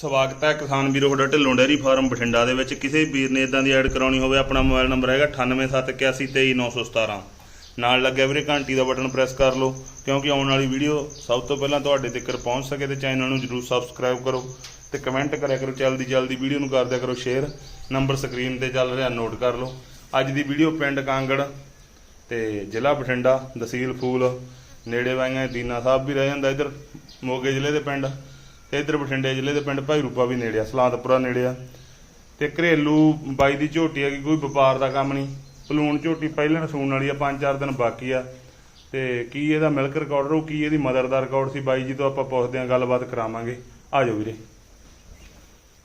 ਸਵਾਗਤ ਹੈ ਕਿਸਾਨ ਵੀਰੋ ਤੁਹਾਡਾ ਢਿੱਲੋਂ ਡੈਰੀ ਫਾਰਮ ਬਠਿੰਡਾ ਦੇ ਵਿੱਚ। ਕਿਸੇ ਵੀਰ ਨੇ ਇਦਾਂ ਦੀ ਐਡ ਕਰਾਉਣੀ ਹੋਵੇ, ਆਪਣਾ ਮੋਬਾਈਲ ਨੰਬਰ ਹੈਗਾ 9871823917 ਨਾਲ ਲੱਗਿਆ ਵੀਰੇ ਘੰਟੀ ਦਾ ਬਟਨ ਪ੍ਰੈਸ ਕਰ ਲਓ, ਕਿਉਂਕਿ ਆਉਣ ਵਾਲੀ ਵੀਡੀਓ ਸਭ ਤੋਂ ਪਹਿਲਾਂ ਤੁਹਾਡੇ ਤੱਕ ਪਹੁੰਚ ਸਕੇ ਤੇ ਚੈਨਲ ਨੂੰ ਜਰੂਰ ਸਬਸਕ੍ਰਾਈਬ ਕਰੋ ਤੇ ਕਮੈਂਟ ਕਰਿਆ ਕਰੋ, ਜਲਦੀ ਜਲਦੀ ਵੀਡੀਓ ਨੂੰ ਕਰ ਦਿਆ ਕਰੋ ਸ਼ੇਅਰ ਨੰਬਰ ਸਕਰੀਨ ਤੇ ਚੱਲ ਰਿਹਾ ਨੋਟ ਕਰ ਲਓ। ਅੱਜ ਦੀ ਵੀਡੀਓ ਪਿੰਡ ਕਾਂਗੜ ਤੇ ਜ਼ਿਲ੍ਹਾ ਬਠਿੰਡਾ, ਤਹਿਸੀਲ ਫੂਲ। ਨੇੜੇ ਵਾਈਆਂ ਦੀਨਾ ਸਾਹਿਬ ਵੀ ਰਹਿ ਜਾਂਦਾ ਇੱਧਰ, ਮੋਗੇ ਜ਼ਿਲ੍ਹੇ ਦੇ ਪਿੰਡ। ਤੇ ਇੱਧਰ ਬਠਿੰਡੇ ਜ਼ਿਲ੍ਹੇ ਦੇ ਪਿੰਡ ਭਾਈ ਰੂਪਾ ਵੀ ਨੇੜੇ ਆ ਸਲਾਦਪੁਰਾ ਨੇੜੇ ਆ। ਤੇ ਘਰੇਲੂ ਬਾਈ ਦੀ ਝੋਟੀ ਹੈਗੀ ਕੋਈ ਵਪਾਰ ਦਾ ਕੰਮ ਨਹੀਂ। ਪਲੂਣ ਝੋਟੀ ਪਹਿਲਾਂ ਸੂਣ ਵਾਲੀ ਆ ਪੰਜ ਚਾਰ ਦਿਨ ਬਾਕੀ ਆ। ਤੇ ਕੀ ਇਹਦਾ ਮਿਲਕ ਰਿਕਾਰਡ ਰਹੂ ਕੀ ਇਹਦੀ ਮਦਰ ਦਾ ਰਿਕਾਰਡ ਸੀ ਬਾਈ ਜੀ ਤੋਂ ਆਪਾਂ ਪੁੱਛਦੇ ਆਂ ਗੱਲਬਾਤ ਕਰਾਵਾਂਗੇ। ਆ ਜਾਓ ਵੀਰੇ।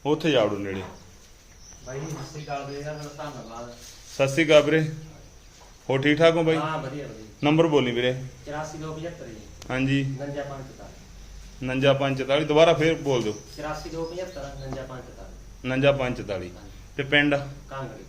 ਉੱਥੇ ਜਾੜੋ ਨੇੜੇ। ਬਾਈ ਜੀ ਸਤਿ ਸ਼੍ਰੀ ਅਕਾਲ ਵੀਰੇ ਧੰਨਵਾਦ। ਸਤਿ ਸ਼੍ਰੀ ਅਕਾਲ ਵੀਰੇ। ਹੋ ਠੀਕ ਠਾਕ ਹੋ ਬਾਈ? ਹਾਂ ਵਧੀਆ ਵਧੀਆ। ਨੰਬਰ ਬੋਲੀ ਵੀਰੇ। 84275 ਜੀ। ਹਾਂਜੀ। 5544 9544 ਦੁਬਾਰਾ ਫੇਰ ਬੋਲ ਦਿਓ। 84275 5544 9544 ਤੇ ਪਿੰਡ? ਕਾਂਗੜੀ।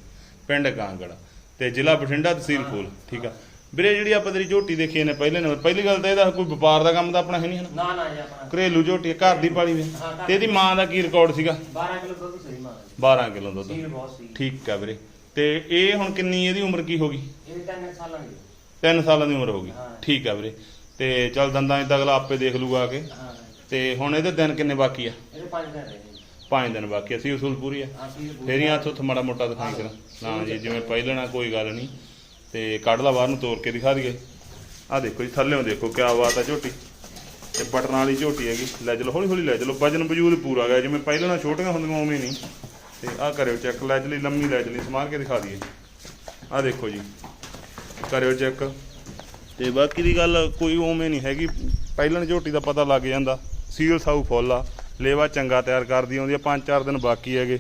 ਪਿੰਡ ਕਾਂਗੜ। ਤੇ ਜ਼ਿਲ੍ਹਾ ਬਠਿੰਡਾ ਤਹਿਸੀਲ ਫੂਲ ਠੀਕ ਆ। ਵੀਰੇ ਜਿਹੜੀ ਆਪਾਂ ਤੇਰੀ ਝੋਟੀ ਦੇਖੀ ਨੇ ਪਹਿਲੇ ਨੰਬਰ ਪਹਿਲੀ ਗੱਲ ਤਾਂ ਇਹਦਾ ਕੋਈ ਵਪਾਰ ਦਾ ਕੰਮ ਤਾਂ ਆਪਣਾ ਹੈ ਨਹੀਂ ਹਨਾ ਨਾ? ਨਾ ਜੀ ਆਪਣਾ। ਘਰੇਲੂ ਝੋਟੀ ਆ, ਘਰ ਦੀ ਪਾਲੀ ਵੇ। ਹਾਂ, ਘਰ ਤੇ ਇਹਦੀ ਮਾਂ ਦਾ ਕੀ ਰਿਕਾਰਡ ਸੀਗਾ? 12 ਕਿਲੋ ਦੁੱਧ ਸਹੀ ਮਾਰ 12 ਕਿਲੋ ਦੁੱਧ। ਸੀਲ ਬਹੁਤ ਸੀ। ਠੀਕ ਆ ਵੀਰੇ। ਤੇ ਇਹ ਹੁਣ ਕਿੰਨੀ ਇਹਦੀ ਉਮਰ ਕੀ ਹੋ ਗਈ? ਇਹ ਤਿੰਨ ਸਾਲਾਂ ਦੀ। 3 ਸਾਲਾਂ ਦੀ ਉਮਰ ਹੋ ਗਈ। ਹਾਂ। ਠੀਕ ਆ ਵੀਰੇ। ਤੇ ਚੱਲ ਦੰਦਾਂ ਇਦਾਂ ਅਗਲਾ ਆਪੇ ਦੇਖ ਲੂਗਾ ਆ ਕੇ। ਹਾਂ। ਤੇ ਹੁਣ ਇਹਦੇ ਦਿਨ ਕਿੰਨੇ ਬਾਕੀ ਆ? ਇਹਦੇ ਪੰਜ ਦਿਨ ਰਹੇ ਨੇ 5 ਦਿਨ ਬਾਕੀ ਅਸੀਂ ਉਸੂਲ ਪੂਰੀ ਆ। ਬਹੁਤ ਫੇਰੀਆਂ ਹੱਥ ਉੱਥੇ ਮਾੜਾ ਮੋਟਾ ਦਿਖਾਈ ਕਰ ਨਾ ਜੀ ਜਿਵੇਂ ਪਹਿਲਣਾ ਕੋਈ ਗੱਲ ਨਹੀਂ। ਤੇ ਕੱਢ ਲਾ ਬਾਹਰ ਨੂੰ ਤੋੜ ਕੇ ਦਿਖਾ ਦਈਏ। ਆ ਦੇਖੋ ਜੀ ਥੱਲੇੋਂ ਦੇਖੋ ਕਿਆ ਬਾਤ ਆ ਝੋਟੀ। ਤੇ ਬਟਨਾਂ ਵਾਲੀ ਝੋਟੀ ਹੈਗੀ। ਲੈ ਚਲੋ ਹੌਲੀ ਹੌਲੀ ਲੈ ਚਲੋ। ਵਜਨ ਵਜੂਦ ਪੂਰਾ ਗਿਆ ਜਿਵੇਂ ਪਹਿਲਣਾ ਛੋਟੀਆਂ ਹੁੰਦੀਆਂ ਉਵੇਂ ਨਹੀਂ। ਤੇ ਆ ਕਰਿਓ ਚੈੱਕ। ਲੈ ਚਲੀ ਲੰਮੀ ਲੈ ਚਲੀ। ਸਮਾਰ ਕੇ ਦਿਖਾ ਦਈਏ। ਆ ਦੇਖੋ ਜੀ। ਕਰਿਓ ਚੈੱਕ। ਤੇ ਬਾਕੀ ਦੀ ਗੱਲ ਕੋਈ ਉਵੇਂ ਨਹੀਂ ਹੈਗੀ। ਪਹਿਲਣ ਝੋਟੀ ਦਾ ਪਤਾ ਲੱਗ ਜਾਂਦਾ। ਸੀਲ ਸਾਊ ਫੁੱਲ ਆ। ਲੇਵਾ ਚੰਗਾ ਤਿਆਰ ਕਰਦੀ ਆਉਂਦੀ ਆ, ਪੰਜ ਚਾਰ ਦਿਨ ਬਾਕੀ ਹੈਗੇ।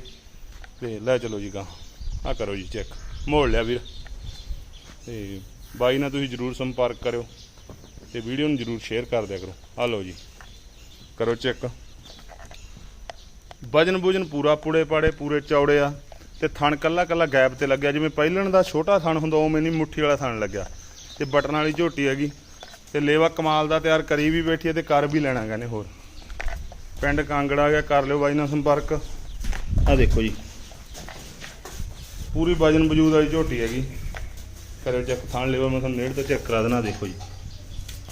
ਤੇ ਲੈ ਚਲੋ ਜੀ ਗਾ ਆ ਕਰੋ ਜੀ ਚੈੱਕ। ਮੋੜ ਲਿਆ ਵੀਰ। ਤੇ ਬਾਈ ਨਾਲ ਤੁਸੀਂ ਜਰੂਰ ਸੰਪਰਕ ਕਰਿਓ। ਤੇ ਵੀਡੀਓ ਨੂੰ ਜਰੂਰ ਸ਼ੇਅਰ ਕਰ ਦਿਆ ਕਰੋ। ਆ ਲਓ ਜੀ। ਕਰੋ ਚੈੱਕ। ਵਜਨ ਬੁਜਨ ਪੂਰਾ ਪੂੜੇ ਪਾੜੇ, ਪੂਰੇ ਚੌੜੇ ਆ। ਤੇ ਥਣ ਕੱਲਾ ਕੱਲਾ ਗੈਪ ਤੇ ਲੱਗਿਆ। ਜਿਵੇਂ ਪਹਿਲਣ ਦਾ ਛੋਟਾ ਥਣ ਹੁੰਦਾ, ਉਵੇਂ ਨਹੀਂ ਮੁੱਠੀ ਵਾਲਾ ਥਣ ਲੱਗਿਆ। ਤੇ ਬਟਨ ਵਾਲੀ ਝੋਟੀ ਹੈਗੀ। ਤੇ ਲੇਵਾ ਕਮਾਲ ਦਾ ਤਿਆਰ ਕਰੀ ਵੀ ਬੈਠੀ ਹੈ ਤੇ ਕਰ ਵੀ ਲੈਣਾ ਨੇ ਹੋਰ। ਪਿੰਡ ਕਾਂਗੜਾ ਗਿਆ ਕਰ ਲਿਓ ਬਾਈ ਨਾਲ ਸੰਪਰਕ। ਆ ਦੇਖੋ ਜੀ। ਪੂਰੀ ਵਜਨ ਵਜੂਦ ਵਾਲੀ ਝੋਟੀ ਹੈਗੀ। ਕਰਿਓ ਚੈੱਕ ਥਣ ਲਿਓ ਮੈਂ ਤੁਹਾਨੂੰ ਨੇੜ ਤੋਂ ਚੈੱਕ ਕਰਾ ਦੇਣਾ ਦੇਖੋ ਜੀ।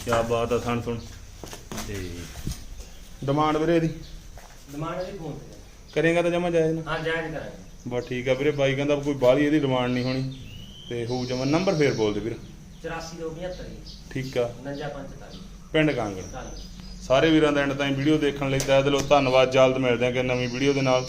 ਕੀ ਬਾਤ ਆ ਥਣ ਸੁਣ ਤੇ ਡਿਮਾਂਡ ਵੀਰੇ ਇਹਦੀ? ਡਿਮਾਂਡ ਇਹਦੀ ਫੋਨ ਤੇ ਕਰੇਗਾ ਤਾਂ ਜਮਾ ਜਾਇਜ਼ ਨਾ? ਹਾਂ ਜਾਇਜ਼ ਕਰਾਂਗੇ। ਬਸ ਠੀਕ ਆ ਵੀਰੇ ਬਾਈ ਕਹਿੰਦਾ ਕੋਈ ਬਾਹਲੀ ਇਹਦੀ ਡਿਮਾਂਡ ਨਹੀਂ ਹੋਣੀ। ਤੇ ਹੋਊ ਜਮਾ ਨੰਬਰ ਫੇਰ ਬੋਲ ਦੇ ਵੀਰ। 84275 ਜੀ ਠੀਕ ਆ। 5544 ਪਿੰਡ ਕਾਂਗੜ। ਕਾਂਗੜੀ। ਸਾਰੇ ਵੀਰਾਂ ਦਾ ਐਂਡ ਤਾਈਂ ਵੀਡੀਓ ਦੇਖਣ ਲਈ ਤਹਿ ਦਿਲੋਂ ਧੰਨਵਾਦ। ਜਲਦ ਮਿਲਦੇ ਹਾਂ ਕਿ ਨਵੀਂ ਵੀਡੀਓ ਦੇ ਨਾਲ।